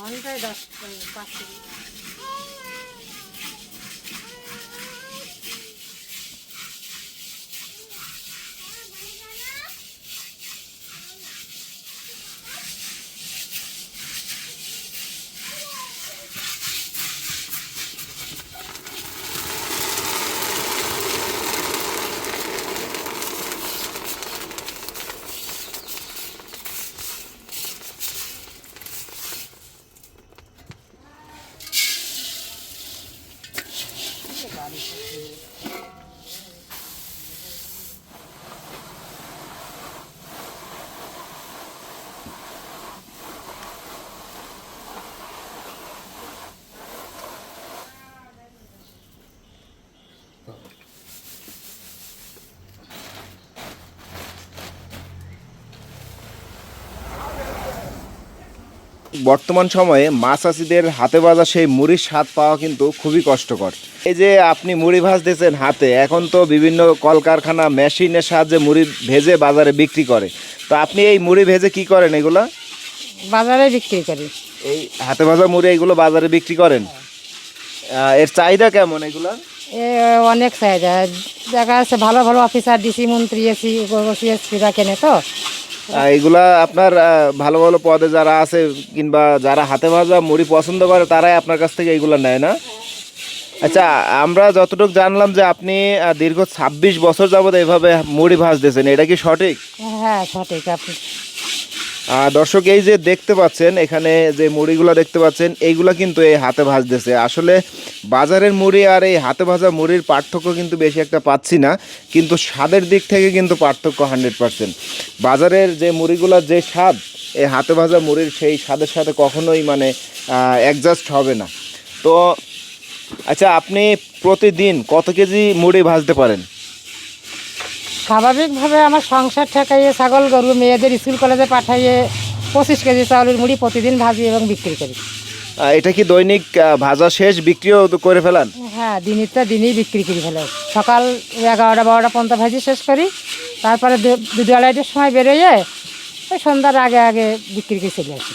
ঘন্টায় দশ পাঁচ বাড়ি বর্তমান সময়ে মাছ চাষিদের হাতে ভাজা সেই মুড়ির স্বাদ পাওয়া কিন্তু খুবই কষ্টকর। এই যে আপনি মুড়ি ভাজতেছেন হাতে এখন তো বিভিন্ন কলকারখানা মেশিনের সাহায্যে মুড়ি ভেজে বাজারে বিক্রি করে। তো আপনি এই মুড়ি ভেজে কি করেন এগুলো? বাজারে বিক্রি করি। এই হাতে ভাজা মুড়ি এগুলো বাজারে বিক্রি করেন? এর চাহিদা কেমন এগুলো অনেক চাহিদা। দেখা যাচ্ছে ভালো ভালো অফিসার ডিসি মন্ত্রী এসি সিরা কেনে তো। এগুলা আপনার ভালো ভালো পদে যারা আছে কিংবা যারা হাতে ভাজা মুড়ি পছন্দ করে, তারাই আপনার কাছ থেকে এইগুলো নেয় না? আচ্ছা আমরা যতটুকু জানলাম যে আপনি দীর্ঘ ছাব্বিশ বছর যাবত এইভাবে মুড়ি ভাজতেছেন, এটা কি সঠিক? হ্যাঁ সঠিক। আপনি দর্শক, এই যে দেখতে পাচ্ছেন, এখানে যে মুড়িগুলো দেখতে পাচ্ছেন, এইগুলা কিন্তু এই হাতে ভাজতেছে। আসলে বাজারের মুড়ি আর এই হাতে ভাজা মুড়ির পার্থক্য কিন্তু বেশি একটা পাচ্ছি না, কিন্তু স্বাদের দিক থেকে কিন্তু পার্থক্য হান্ড্রেড পার্সেন্ট। বাজারের যে মুড়িগুলোর যে স্বাদ, এই হাতে ভাজা মুড়ির সেই স্বাদের সাথে কখনোই মানে অ্যাডজাস্ট হবে না। তো আচ্ছা আপনি প্রতিদিন কত কেজি মুড়ি ভাজতে পারেন? স্বাভাবিকভাবে আমার সংসার ঠেকাইয়ে ছাগল গরু মেয়েদের স্কুল কলেজে পাঠাইয়ে পঁচিশ কেজি চাউলের মুড়ি প্রতিদিন ভাজি এবং বিক্রি করি। এটা কি দৈনিক ভাজা শেষ বিক্রিও করে ফেলান? হ্যাঁ দিনেরটা দিনেই বিক্রি করি ফেলে সকাল এগারোটা বারোটা পর্যন্ত ভাজি শেষ করি। তারপরে দুটো আড়াইটার সময় বেরোয় ওই সন্ধ্যার আগে আগে বিক্রি করে চলে আসি।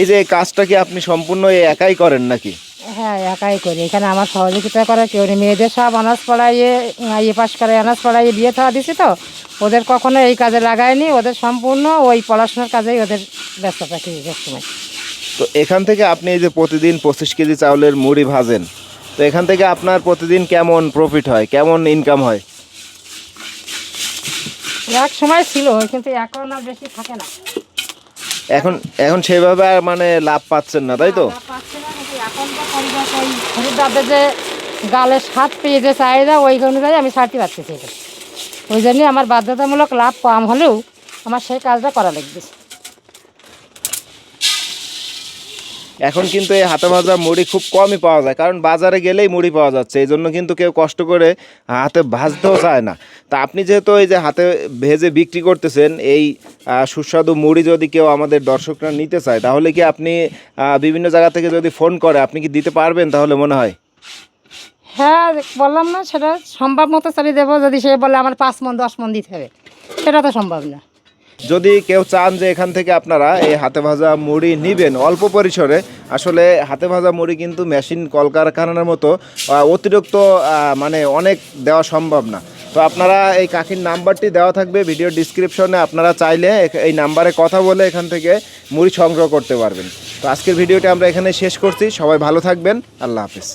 এই যে কাজটা কি আপনি সম্পূর্ণ একাই করেন নাকি? হ্যাঁ একাই করি। এখানে আমার সহযোগিতা করে কেউ নেই। মেয়েদের সব অনার্স পড়াইয়ে ইয়ে পাস করে অনার্স পড়াইয়ে বিয়ে থাওয়া দিছি তো। ওদের কখনো এই কাজে লাগায়নি। ওদের সম্পূর্ণ ওই পড়াশোনার কাজেই ওদের ব্যস্ত থাকি সবসময়। তো এখান থেকে আপনি এই যে প্রতিদিন পঁচিশ কেজি চাউলের মুড়ি ভাজেন তো এখান থেকে আপনার প্রতিদিন কেমন প্রফিট হয়? কেমন ইনকাম হয়? এক সময় ছিল কিন্তু এখন আর বেশি থাকে না। এখন এখন সেভাবে আর মানে লাভ পাচ্ছেন না তাই তো? খরিদ্দারদের যে গালের স্বাদ পেয়ে যে চাহিদা, ওই অনুযায়ী আমি ছাড়তে পারতেছি ওই জন্যই আমার বাধ্যতামূলক লাভ কম হলেও আমার সেই কাজটা করা লাগবে। এখন কিন্তু এই হাতে ভাজা মুড়ি খুব কমই পাওয়া যায়, কারণ বাজারে গেলেই মুড়ি পাওয়া যাচ্ছে, এই জন্য কিন্তু কেউ কষ্ট করে হাতে ভাজতেও চায় না। তা আপনি যেহেতু এই যে হাতে ভেজে বিক্রি করতেছেন, এই সুস্বাদু মুড়ি যদি কেউ আমাদের দর্শকরা নিতে চায়, তাহলে কি আপনি বিভিন্ন জায়গা থেকে যদি ফোন করে, আপনি কি দিতে পারবেন তাহলে মনে হয়? হ্যাঁ বললাম না, সেটা সম্ভব মতো চালিয়ে দেবো, যদি সে বলে আমার পাঁচ মন, দশ মন দিতে হবে, সেটা তো সম্ভব না। যদি কেউ চান যে এখান থেকে আপনারা এই হাতে ভাজা মুড়ি নিবেন, অল্প পরিসরে, আসলে হাতে ভাজা মুড়ি কিন্তু মেশিন, কলকারখানার মতো অতিরিক্ত মানে অনেক দেওয়া সম্ভব না। তো আপনারা এই কাকির নাম্বারটি দেওয়া থাকবে ভিডিও ডিসক্রিপশনে, আপনারা চাইলে এই নাম্বারে কথা বলে এখান থেকে মুড়ি সংগ্রহ করতে পারবেন। তো আজকের ভিডিওটি আমরা এখানে শেষ করছি, সবাই ভালো থাকবেন, আল্লাহ হাফিজ।